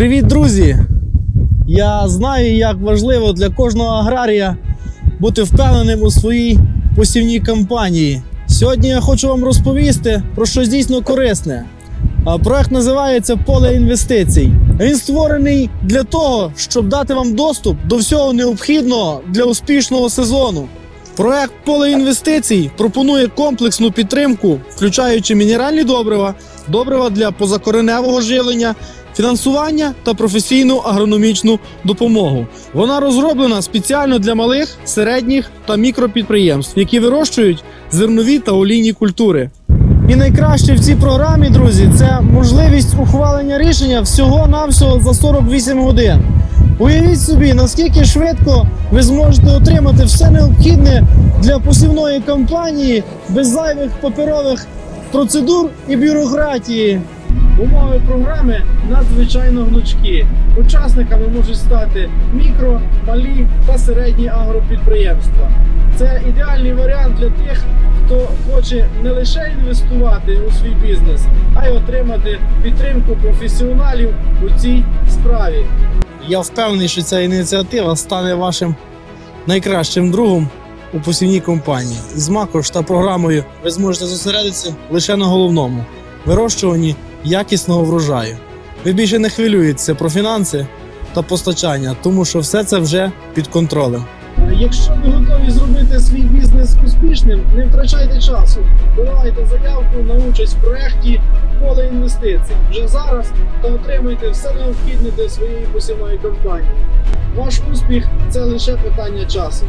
Привіт, друзі! Я знаю, як важливо для кожного аграрія бути впевненим у своїй посівній кампанії. Сьогодні я хочу вам розповісти про щось дійсно корисне. Проект називається Поле інвестицій. Він створений для того, щоб дати вам доступ до всього необхідного для успішного сезону. Проект Поле інвестицій пропонує комплексну підтримку, включаючи мінеральні добрива, добрива для позакореневого живлення, фінансування та професійну агрономічну допомогу. Вона розроблена спеціально для малих, середніх та мікропідприємств, які вирощують зернові та олійні культури. І найкраще в цій програмі, друзі, це можливість ухвалення рішення всього-навсього за 48 годин. Уявіть собі, наскільки швидко ви зможете отримати все необхідне для посівної кампанії без зайвих паперових процедур і бюрократії. Умови програми надзвичайно гнучкі. Учасниками можуть стати мікро, малі та середні агропідприємства. Це ідеальний варіант для тих, хто хоче не лише інвестувати у свій бізнес, а й отримати підтримку професіоналів у цій справі. Я впевнений, що ця ініціатива стане вашим найкращим другом у посівній компанії. З макрош та програмою ви зможете зосередитися лише на головному вирощуванні якісного врожаю. Ви більше не хвилюєтеся про фінанси та постачання, тому що все це вже під контролем. Якщо ви готові зробити свій бізнес успішним, не втрачайте часу. Подавайте заявку на участь в проєкті поле інвестицій вже зараз та отримайте все необхідне для своєї посівної кампанії. Ваш успіх це лише питання часу.